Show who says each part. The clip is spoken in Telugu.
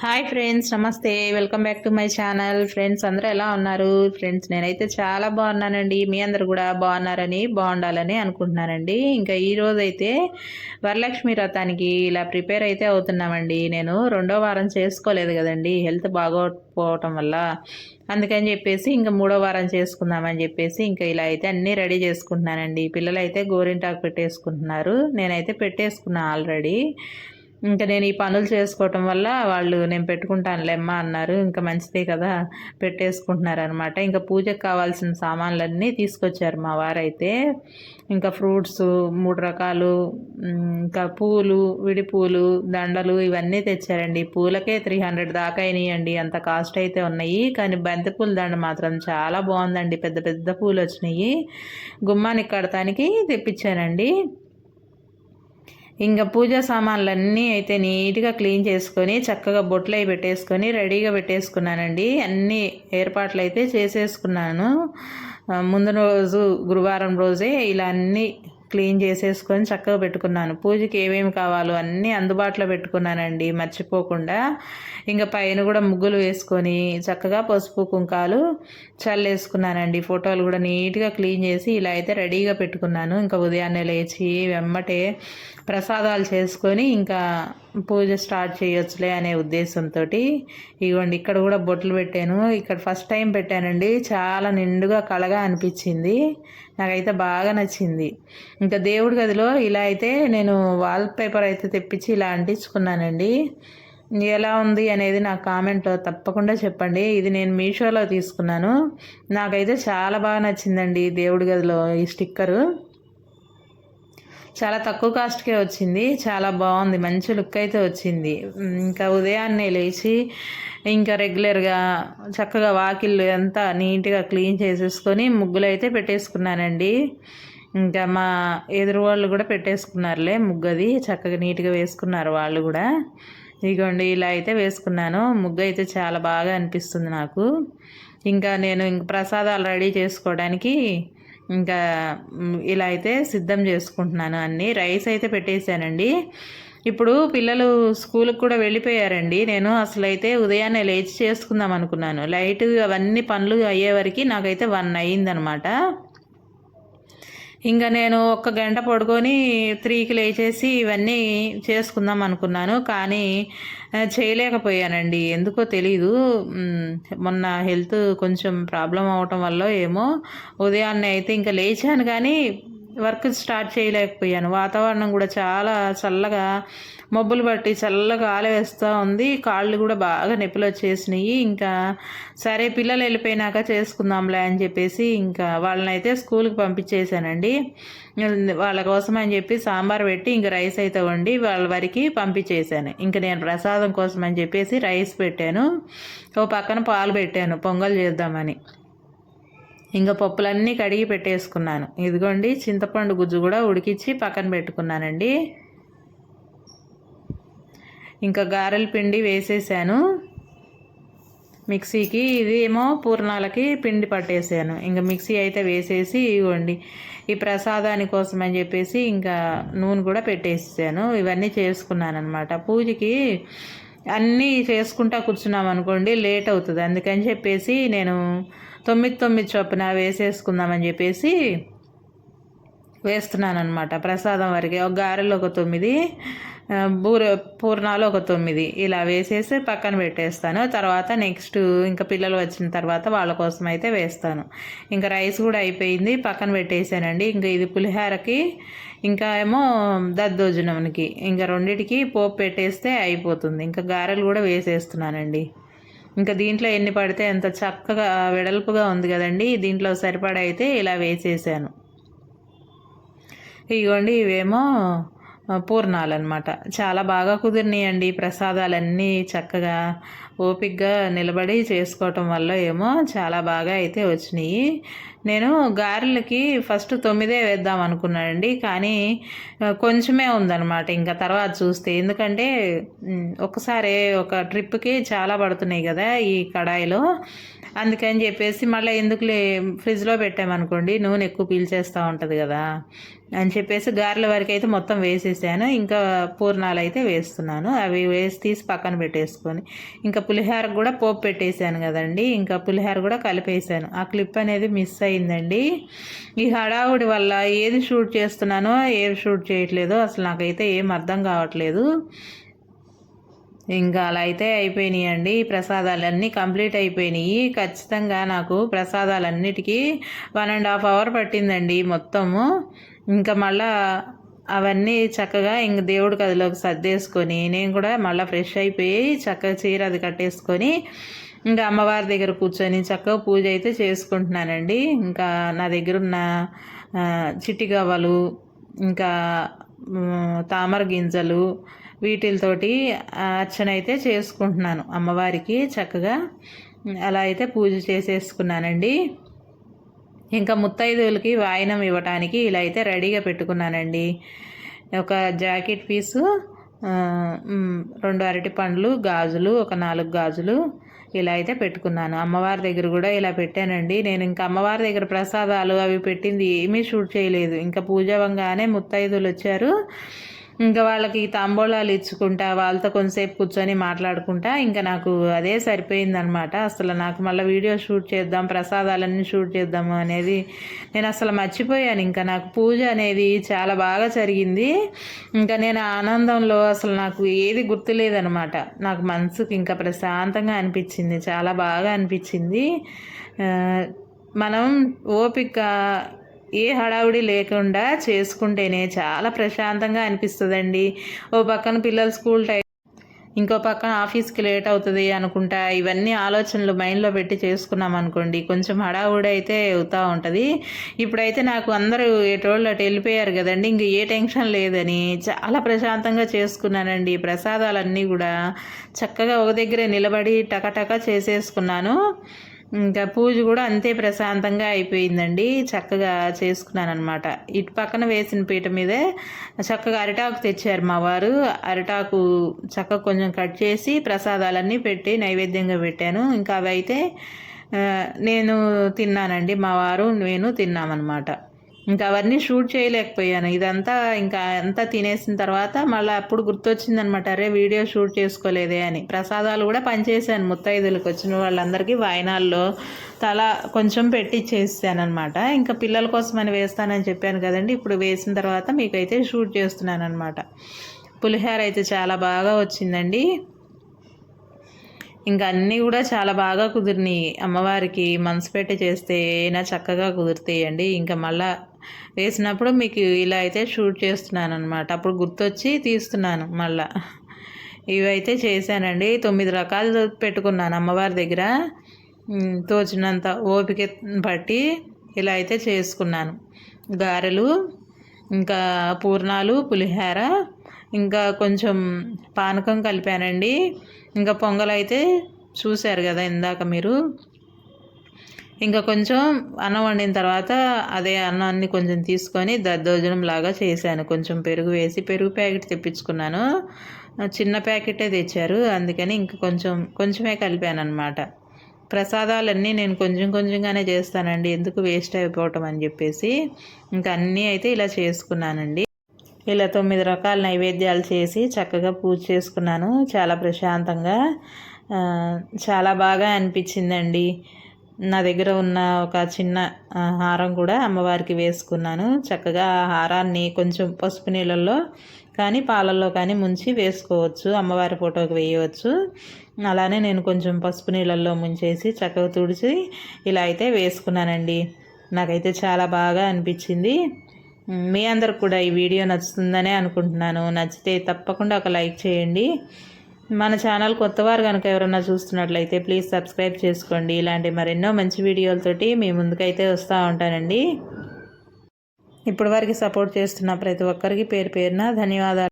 Speaker 1: హాయ్ ఫ్రెండ్స్ నమస్తే. Welcome back to my channel friends అందరూ ఎలా ఉన్నారు? ఫ్రెండ్స్ నేనైతే చాలా బాగున్నానండి. మీ అందరు కూడా బాగున్నారని బాగుండాలని అనుకుంటున్నానండి. ఇంకా ఈరోజు అయితే వరలక్ష్మి వ్రతానికి ఇలా ప్రిపేర్ అయితే అవుతున్నామండి. నేను రెండో వారం చేసుకోలేదు కదండి. హెల్త్ బాగోకపోవటం వల్ల. అందుకని చెప్పేసి ఇంకా మూడో వారం చేసుకుందామని చెప్పేసి ఇంకా ఇలా అయితే అన్నీ రెడీ చేసుకుంటున్నానండి. పిల్లలు అయితే గోరింటాకు పెట్టేసుకుంటున్నారు. నేనైతే పెట్టేసుకున్నాను ఆల్రెడీ. ఇంకా నేను ఈ పనులు చేసుకోవటం వల్ల వాళ్ళు నేను పెట్టుకుంటానులేమ్మా అన్నారు. ఇంకా మంచిదే కదా పెట్టేసుకుంటున్నారు అనమాట ఇంకా పూజకు కావాల్సిన సామాన్లన్నీ తీసుకొచ్చారు మా వారైతే. ఇంకా ఫ్రూట్స్ మూడు రకాలు ఇంకా పూలు విడి పూలు దండలు ఇవన్నీ తెచ్చారండి. పూలకే త్రీ హండ్రెడ్ దాకా అయినాయండి. అంత కాస్ట్ అయితే ఉన్నాయి. కానీ బంతి పూల దండ మాత్రం చాలా బాగుందండి. పెద్ద పెద్ద పూలు వచ్చినాయి. గుమ్మానికి కడతానికి తెప్పించానండి ఇంకా పూజా సామాన్లన్నీ అయితే నీట్గా క్లీన్ చేసుకొని చక్కగా బొట్లు అవి పెట్టేసుకొని రెడీగా పెట్టేసుకున్నానండి. అన్ని ఏర్పాట్లు అయితే చేసేసుకున్నాను ముందు రోజు గురువారం రోజే ఇలా అన్నీ క్లీన్ చేసేసుకొని చక్కగా పెట్టుకున్నాను. పూజకి ఏమేమి కావాలో అన్నీ అందుబాటులో పెట్టుకున్నానండి మర్చిపోకుండా. ఇంకా పైన కూడా ముగ్గులు వేసుకొని చక్కగా పసుపు కుంకాలు చల్లేసుకున్నానండి. ఫోటోలు కూడా నీట్గా క్లీన్ చేసి ఇలా అయితే రెడీగా పెట్టుకున్నాను. ఇంకా ఉదయాన్నే లేచి వెమ్మటే ప్రసాదాలు చేసుకొని ఇంకా పూజ స్టార్ట్ చేయొచ్చులే అనే ఉద్దేశంతో ఇవ్వండి ఇక్కడ కూడా బొట్లు పెట్టాను. ఇక్కడ ఫస్ట్ టైం పెట్టానండి. చాలా నిండుగా కళగా అనిపించింది. నాకైతే బాగా నచ్చింది. ఇంకా దేవుడి గదిలో ఇలా అయితే నేను వాల్ పేపర్ అయితే తెప్పించి ఇలా అంటించుకున్నానండి. ఎలా ఉంది అనేది నా కామెంట్లో తప్పకుండా చెప్పండి. ఇది నేను మీషోలో తీసుకున్నాను. నాకైతే చాలా బాగా నచ్చిందండి దేవుడి గదిలో ఈ స్టిక్కరు. చాలా తక్కువ కాస్ట్కే వచ్చింది. చాలా బాగుంది. మంచి లుక్ అయితే వచ్చింది. ఇంకా ఉదయాన్నే లేచి ఇంకా రెగ్యులర్గా చక్కగా వాకిళ్ళు అంతా నీట్గా క్లీన్ చేసేసుకొని ముగ్గులు అయితే పెట్టేసుకున్నానండి. ఇంకా మా ఎదురు వాళ్ళు కూడా పెట్టేసుకున్నారులే ముగ్గది. చక్కగా నీట్గా వేసుకున్నారు వాళ్ళు కూడా. ఇదిగోండి ఇలా అయితే వేసుకున్నాను. ముగ్గు అయితే చాలా బాగా అనిపిస్తుంది నాకు. ఇంకా నేను ఇంక ప్రసాదాలు రెడీ చేసుకోవడానికి ఇంకా ఇలా అయితే సిద్ధం చేసుకుంటున్నాను అన్నీ. రైస్ అయితే పెట్టేశానండి. ఇప్పుడు పిల్లలు స్కూల్కి కూడా వెళ్ళిపోయారండి. నేను అసలు అయితే ఉదయాన్నే లేచి చేసుకుందాం అనుకున్నాను. లైట్ అవన్నీ పనులు అయ్యేవరకు నాకైతే వన్ అయ్యిందనమాట. ఇంకా నేను ఒక్క గంట పడుకొని త్రీకి లేచేసి ఇవన్నీ చేసుకుందాం అనుకున్నాను. కానీ చేయలేకపోయానండి. ఎందుకో తెలీదు. మొన్న హెల్త్ కొంచెం ప్రాబ్లం అవటం వల్ల ఏమో ఉదయాన్నే అయితే ఇంకా లేచాను. కానీ వర్క్ స్టార్ట్ చేయలేకపోయాను. వాతావరణం కూడా చాలా చల్లగా మబ్బులు పట్టి చల్లగా ఆల వేస్తూ ఉంది. కాళ్ళు కూడా బాగా నొప్పులు వచ్చేసినాయి. ఇంకా సరే పిల్లలు వెళ్ళిపోయినాక చేసుకుందాంలే అని చెప్పేసి ఇంకా వాళ్ళని అయితే స్కూల్కి పంపించేశానండి. వాళ్ళ కోసం అని చెప్పి సాంబార్ పెట్టి ఇంక రైస్ అయితే వండి వాళ్ళ వరకు పంపించేశాను. ఇంకా నేను ప్రసాదం కోసం అని చెప్పేసి రైస్ పెట్టాను. ఓ పక్కన పాలు పెట్టాను. పొంగల్ చేద్దామని. ఇంకా పప్పులన్నీ కడిగి పెట్టేసుకున్నాను. ఇదిగోండి చింతపండు గుజ్జు కూడా ఉడికించి పక్కన పెట్టుకున్నానండి. ఇంకా గారెల పిండి వేసేసాను. మిక్సీకి ఇదేమో పూర్ణాలకి పిండి పట్టేసాను. ఇంకా మిక్సీ అయితే వేసేసి ఇవ్వండి ఈ ప్రసాదాని కోసం అని చెప్పేసి ఇంకా నూనె కూడా పెట్టేసాను. ఇవన్నీ చేసుకున్నాను అనమాట పూజకి అన్నీ చేసుకుంటా కూర్చున్నాం అనుకోండి లేట్ అవుతుంది. అందుకని చెప్పేసి నేను తొమ్మిది తొమ్మిది చొప్పున వేసేసుకుందామని చెప్పేసి వేస్తున్నాను అనమాట ప్రసాదం వరకు ఒక గారెలు ఒక తొమ్మిది బూర పూర్ణాలు ఒక తొమ్మిది. ఇలా వేసేసి పక్కన పెట్టేస్తాను. తర్వాత నెక్స్ట్ ఇంకా పిల్లలు వచ్చిన తర్వాత వాళ్ళ కోసం అయితే వేస్తాను. ఇంకా రైస్ కూడా అయిపోయింది. పక్కన పెట్టేసానండి ఇంకా ఇది పులిహారకి ఇంకా ఏమో దద్దోజనంకి ఇంకా రెండిటికి పోపు పెట్టేస్తే అయిపోతుంది. ఇంకా గారెలు కూడా వేసేస్తున్నానండి. ఇంకా దీంట్లో ఎన్ని పడితే ఎంత చక్కగా వెడల్పుగా ఉంది కదండి. దీంట్లో సరిపడా అయితే ఇలా వేసేసాను. ఇదిగోండి ఇవేమో పూర్ణాలన్నమాట. చాలా బాగా కుదిరినాయండి ప్రసాదాలన్నీ. చక్కగా ఓపిక్గా నిలబడి చేసుకోవటం వల్ల ఏమో చాలా బాగా అయితే వచ్చినాయి. నేను గారెలకి ఫస్ట్ తొమ్మిదే వేద్దాం అనుకున్నానండి కానీ కొంచెమే ఉందన్నమాట. ఇంకా తర్వాత చూస్తే ఎందుకంటే ఒకసారి ఒక ట్రిప్కి చాలా పడుతున్నాయి కదా ఈ కడాయిలో. అందుకని చెప్పేసి మళ్ళీ ఎందుకులే ఫ్రిడ్జ్లో పెట్టామనుకోండి నూనె ఎక్కువ పీల్చేస్తూ ఉంటుంది కదా అని చెప్పేసి గారెల వరకు అయితే మొత్తం వేసేసాను. ఇంకా పూర్ణాలు అయితే వేస్తున్నాను. అవి వేసి తీసి పక్కన పెట్టేసుకొని ఇంకా పులిహోర కూడా పోపు పెట్టేశాను కదండి. ఇంకా పులిహోర కూడా కలిపేసాను ఆ క్లిప్ అనేది మిస్ అయిపోయిందండి. ఈ హడావుడి వల్ల ఏది షూట్ చేస్తున్నానో ఏది షూట్ చేయట్లేదో అసలు నాకైతే ఏం అర్థం కావట్లేదు. ఇంకా అలా అయితే అయిపోయినాయి అండి ప్రసాదాలన్నీ కంప్లీట్ అయిపోయినాయి. ఖచ్చితంగా నాకు ప్రసాదాలన్నిటికీ వన్ అండ్ హాఫ్ అవర్ పట్టిందండి మొత్తము. ఇంకా మళ్ళా అవన్నీ చక్కగా ఇంక దేవుడి గదిలోకి సర్దేసుకొని నేను కూడా మళ్ళీ ఫ్రెష్ అయిపోయి చక్కగా చీర అది కట్టేసుకొని ఇంకా అమ్మవారి దగ్గర కూర్చొని చక్కగా పూజ అయితే చేసుకుంటున్నానండి. ఇంకా నా దగ్గర ఉన్న ఆ, చిట్టి గవ్వలు ఇంకా తామర గింజలు వీటితోటి అర్చన అయితే చేసుకుంటున్నాను అమ్మవారికి చక్కగా. అలా అయితే పూజ చేసేసుకున్నానండి. ఇంకా ముత్తైదువులకి వాయినం ఇవ్వటానికి ఇలా అయితే రెడీగా పెట్టుకున్నానండి. ఒక జాకెట్ పీసు రెండు అరటి పండ్లు గాజులు ఒక నాలుగు గాజులు ఇలా అయితే పెట్టుకున్నాను. అమ్మవారి దగ్గర కూడా ఇలా పెట్టానండి. నేను ఇంకా అమ్మవారి దగ్గర ప్రసాదాలు అవి పెట్టింది ఏమీ షూట్ చేయలేదు. ఇంకా పూజ వంగానే ముత్తైదులు వచ్చారు. ఇంకా వాళ్ళకి తాంబూలాలు ఇచ్చుకుంటా వాళ్ళతో కొంతసేపు కూర్చొని మాట్లాడుకుంటా ఇంకా నాకు అదే సరిపోయిందనమాట అసలు నాకు మళ్ళీ వీడియో షూట్ చేద్దాం ప్రసాదాలన్నీ షూట్ చేద్దాము అనేది నేను అసలు మర్చిపోయాను. ఇంకా నాకు పూజ అనేది చాలా బాగా జరిగింది. ఇంకా నేను ఆనందంలో అసలు నాకు ఏది గుర్తులేదనమాట నాకు మనసుకి ఇంకా ప్రశాంతంగా అనిపించింది చాలా బాగా అనిపించింది. మనం ఓపిక ఏ హడావుడి లేకుండా చేసుకుంటేనే చాలా ప్రశాంతంగా అనిపిస్తుందండి. ఓ పక్కన పిల్లలు స్కూల్ టైం ఇంకో పక్కన ఆఫీస్కి లేట్ అవుతుంది అనుకుంటా ఇవన్నీ ఆలోచనలు మైండ్లో పెట్టి చేసుకున్నాం అనుకోండి కొంచెం హడావుడి అయితే అవుతూ ఉంటుంది. ఇప్పుడైతే నాకు అందరూ ఎటోళ్ళు అటు వెళ్ళిపోయారు కదండి ఇంక ఏ టెన్షన్ లేదని చాలా ప్రశాంతంగా చేసుకున్నానండి. ప్రసాదాలన్నీ కూడా చక్కగా ఒక దగ్గరే నిలబడి టకటక చేసేసుకున్నాను. ఇంకా పూజ కూడా అంతే ప్రశాంతంగా అయిపోయిందండి. చక్కగా చేసుకున్నాను అనమాట ఇటు పక్కన వేసిన పీట మీదే చక్కగా అరిటాకు తెచ్చారు మా వారు. అరిటాకు చక్కగా కొంచెం కట్ చేసి ప్రసాదాలన్నీ పెట్టి నైవేద్యంగా పెట్టాను. ఇంకా అవి అయితే నేను తిన్నానండి. మా వారు నేను తిన్నామన్నమాట. ఇంకా అవన్నీ షూట్ చేయలేకపోయాను. ఇదంతా ఇంకా అంతా తినేసిన తర్వాత మళ్ళీ అప్పుడు గుర్తొచ్చిందనమాట అరే వీడియో షూట్ చేసుకోలేదే అని. ప్రసాదాలు కూడా పనిచేశాను ముత్తైదులకు వచ్చిన వాళ్ళందరికీ వాయినాల్లో తల కొంచెం పెట్టిచ్చేసాను అనమాట ఇంకా పిల్లల కోసం అని వేస్తానని చెప్పాను కదండి ఇప్పుడు వేసిన తర్వాత మీకైతే షూట్ చేస్తున్నాను అనమాట పులిహోర అయితే చాలా బాగా వచ్చిందండి. ఇంకా అన్నీ కూడా చాలా బాగా కుదిరినాయి. అమ్మవారికి మనసు పెట్టి చేస్తే అయినా చక్కగా కుదురుతాయండి. ఇంకా మళ్ళా వేసినప్పుడు మీకు ఇలా అయితే షూట్ చేస్తున్నాను అనమాట అప్పుడు గుర్తొచ్చి తీస్తున్నాను మళ్ళా. ఇవైతే చేశానండి. తొమ్మిది రకాలు పెట్టుకున్నాను అమ్మవారి దగ్గర. తోచినంత ఓపిక పట్టి ఇలా అయితే చేసుకున్నాను. గారెలు ఇంకా పూర్ణాలు పులిహోర ఇంకా కొంచెం పానకం కలిపానండి. ఇంకా పొంగల్ అయితే చూశారు కదా ఇందాక మీరు. ఇంకా కొంచెం అన్నం వండిన తర్వాత అదే అన్నాన్ని కొంచెం తీసుకొని దద్దోజనం లాగా చేశాను. కొంచెం పెరుగు వేసి పెరుగు ప్యాకెట్ తెప్పించుకున్నాను. చిన్న ప్యాకెటే తెచ్చారు. అందుకని ఇంకా కొంచెం కొంచెమే కలిపాను అనమాట ప్రసాదాలన్నీ నేను కొంచెం కొంచెంగానే చేస్తానండి. ఎందుకు వేస్ట్ అయిపోవటం అని చెప్పేసి ఇంకా అన్నీ అయితే ఇలా చేసుకున్నానండి. ఇలా తొమ్మిది రకాల నైవేద్యాలు చేసి చక్కగా పూజ చేసుకున్నాను. చాలా ప్రశాంతంగా చాలా బాగా అనిపించిందండి. నా దగ్గర ఉన్న ఒక చిన్న హారం కూడా అమ్మవారికి వేసుకున్నాను. చక్కగా ఆ హారాన్ని కొంచెం పసుపు నీళ్ళల్లో కానీ పాలల్లో కానీ ముంచి వేసుకోవచ్చు. అమ్మవారి ఫోటోకి వేయవచ్చు. అలానే నేను కొంచెం పసుపు నీళ్ళల్లో ముంచేసి చక్కగా తుడిచి ఇలా అయితే వేసుకున్నానండి. నాకైతే చాలా బాగా అనిపించింది. మీ అందరికి కూడా ఈ వీడియో నచ్చుతుందనే అనుకుంటున్నాను. నచ్చితే తప్పకుండా ఒక లైక్ చేయండి. మన ఛానల్ కొత్తవారు కనుక ఎవరన్నా చూస్తున్నట్లయితే ప్లీజ్ సబ్స్క్రైబ్ చేసుకోండి. ఇలాంటి మరెన్నో మంచి వీడియోలతోటి మీ ముందుకైతే వస్తూ ఉంటానండి. ఇప్పటి వరకు సపోర్ట్ చేస్తున్న ప్రతి ఒక్కరికి పేరు పేరున ధన్యవాదాలు.